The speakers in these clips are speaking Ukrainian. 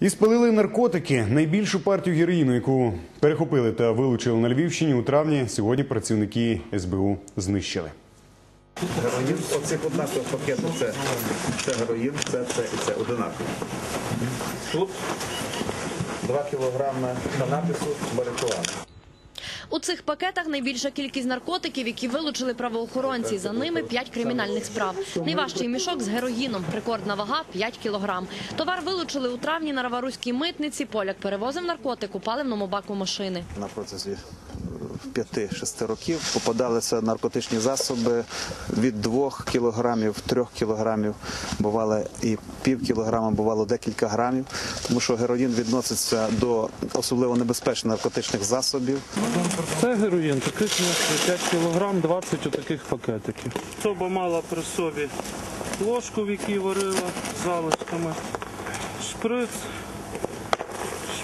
І спалили наркотики. Найбільшу партію героїну, яку перехопили та вилучили на Львівщині у травні, сьогодні працівники СБУ знищили. Героїн, оцих однакових пакетів, це, це героїн, це, це і це одинаково. Тут 2 кілограми канапісу марихуани. У цих пакетах найбільша кількість наркотиків, які вилучили правоохоронці. За ними п'ять кримінальних справ. Найважчий мішок з героїном. Рекордна вага 5 кілограм. Товар вилучили у травні на Раваруській митниці. Поляк перевозив наркотик у паливному баку машини. На протязі 5-6 років попадалися наркотичні засоби від 2 кілограмів, 3 кілограмів, бувало і пів кілограма, бувало декілька грамів, тому що героїн відноситься до особливо небезпечних наркотичних засобів. Це героїн, таких у нас 5 кілограм, 20 отаких пакетиків. Особа мала при собі ложку, в якій варила з залишками, шприц,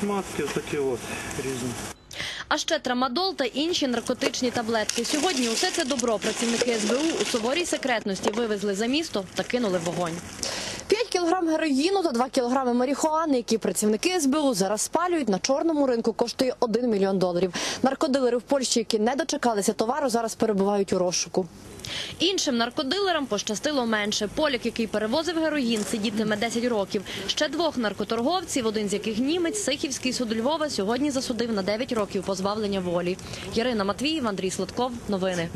шматки отакі от різні. А ще трамадол та інші наркотичні таблетки. Сьогодні усе це добро працівники СБУ у суворій секретності вивезли за місто та кинули вогонь. 5 кілограм героїну та 2 кілограми марихуани, які працівники СБУ зараз спалюють на чорному ринку, коштує 1 мільйон доларів. Наркодилери в Польщі, які не дочекалися товару, зараз перебувають у розшуку. Іншим наркодилерам пощастило менше. Поляк, який перевозив героїн, сидітиме 10 років. Ще двох наркоторговців, один з яких німець, Сихівський суд Львова, сьогодні засудив на 9 років позбавлення волі. Ярина Матвіїв, Андрій Сладков. Новини.